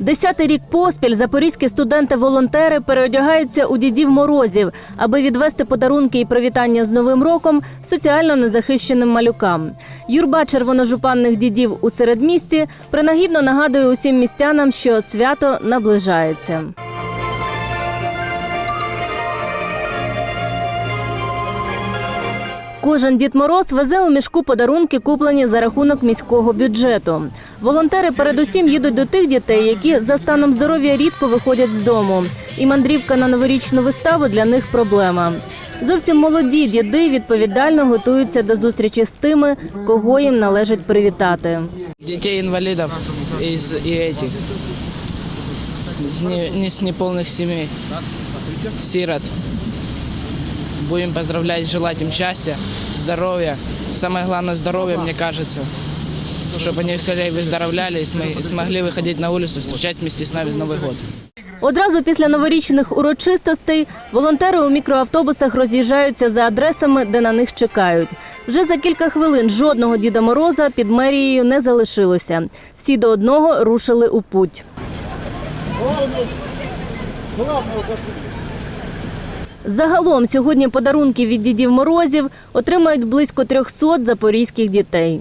Десятий рік поспіль запорізькі студенти-волонтери переодягаються у дідів морозів, аби відвести подарунки і привітання з Новим роком соціально незахищеним малюкам. Юрба червоножупанних дідів у середмісті принагідно нагадує усім містянам, що свято наближається. Кожен Дід Мороз везе у мішку подарунки, куплені за рахунок міського бюджету. Волонтери передусім їдуть до тих дітей, які за станом здоров'я рідко виходять з дому. І мандрівка на новорічну виставу для них проблема. Зовсім молоді діди відповідально готуються до зустрічі з тими, кого їм належить привітати. Детей инвалидов из и этих из не, не с неполных семей, сирот. Будем поздравлять, желать им счастья, здоровья. Самое главное здоровье, мне кажется. Чтобы они скорее выздоровляли и смо- смогли выходить на улицу, встречать вместе с нами Новый год. Одразу після новорічних урочистостей волонтери у мікроавтобусах роз'їжджаються за адресами, де на них чекають. Вже за кілька хвилин жодного Діда Мороза під мерією не залишилося. Всі до одного рушили у путь. Загалом сьогодні подарунки від дідів морозів отримають близько 300 запорізьких дітей.